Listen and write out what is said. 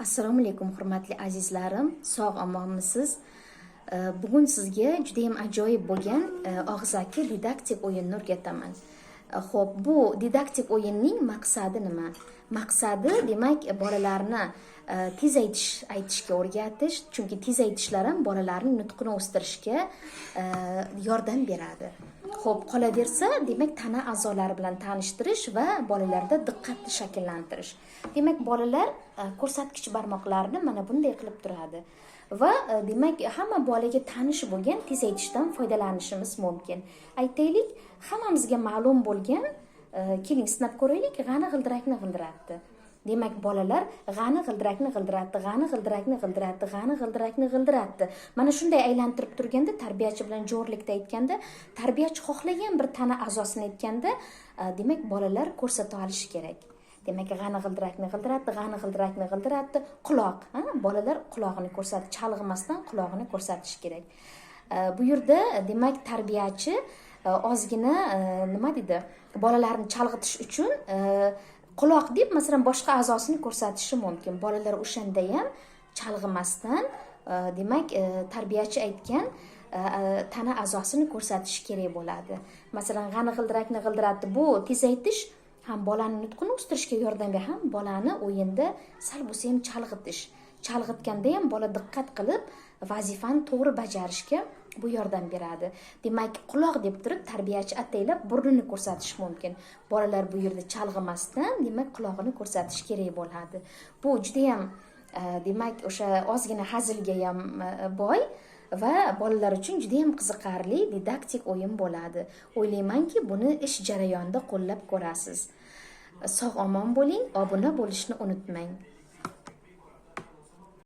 assalomu alaykum hurmatli azizlarim. Sog' omonmisiz bugun sizga judayam ajoyib bo'lgan e, og'zaki didaktik o'yinni o'rgataman ho'p e, bu didaktik o'yinning maqsadi nima? Maqsadi demak bolalarni e, tez aytish aytishga o'rgatish chunki tez aytishlar ham bolalarning nutqini o'stirishga yordam beradi. Ho'p qolaversa demak tana a'zolari bilan tanishtirish va bolalarda diqqatni shakllantirish. Demak bolalar e, ko'rsatkich barmoqlarini mana bunday qilib turadi. Va e, demak hamma bolaga tanish bo'lgan tezaytishdan foydalanishimiz mumkin. Aytaylik hammamizga ma'lum bo'lgan e, keling sinab ko'raylik g'ani g'ildirakni g'ildiratdi. Demak bolalar g'ani g'ildirakni g'ildiratdi g'ani g'ildirakni g'ildiratdi g'ani g'ildirakni g'ildiratdi. Mana shunday aylantirib turganda tarbiyachi bilan jo'rlikda aytganda tarbiyachi xohlagan bir tana a'zosini aytganda e, demak bolalar ko'rsata olishi kerak. Demak g'ani g'ildirakni g'ildiratdi g'ani g'ildirakni g'ildiratdi quloq ha? bolalar qulog'ini ko'rsatdi chalg'imasdan qulog'ini ko'rsatish kerak. E, bu yerda demak tarbiyachi e, ozgina nima deydi bolalarni chalg'itish uchun e, quloq deb masalan boshqa a'zosini ko'rsatishi mumkin. Bolalar o'shanda ham chalg'imasdan e, demak e, tarbiyachi aytgan e, tana a'zosini ko'rsatish kerak bo'ladi. Masalan g'ani g'ildirakni g'ildiratdi bu tezaytish ham bolani nutqini o'stirishga yordam beradi ham bolani o'yinda sal bo'lsa ham chalg'itish. Chalg'itganda ham bola diqqat qilib vazifani to'g'ri bajarishga bu yordam beradi. Demak quloq deb turib tarbiyachi ataylab burnini ko'rsatish mumkin. Bolalar bu yerda chalg'imasdan demak qulog'ini ko'rsatish kerak bo'ladi. Bu judayam e, demak o'sha ozgina hazilga ham e, boy va bolalar uchun judayam qiziqarli didaktik o'yin bo'ladi. O'ylaymanki buni ish jarayonida qo'llab ko'rasiz. Sog' omon bo'ling obuna bo'lishni unutmang.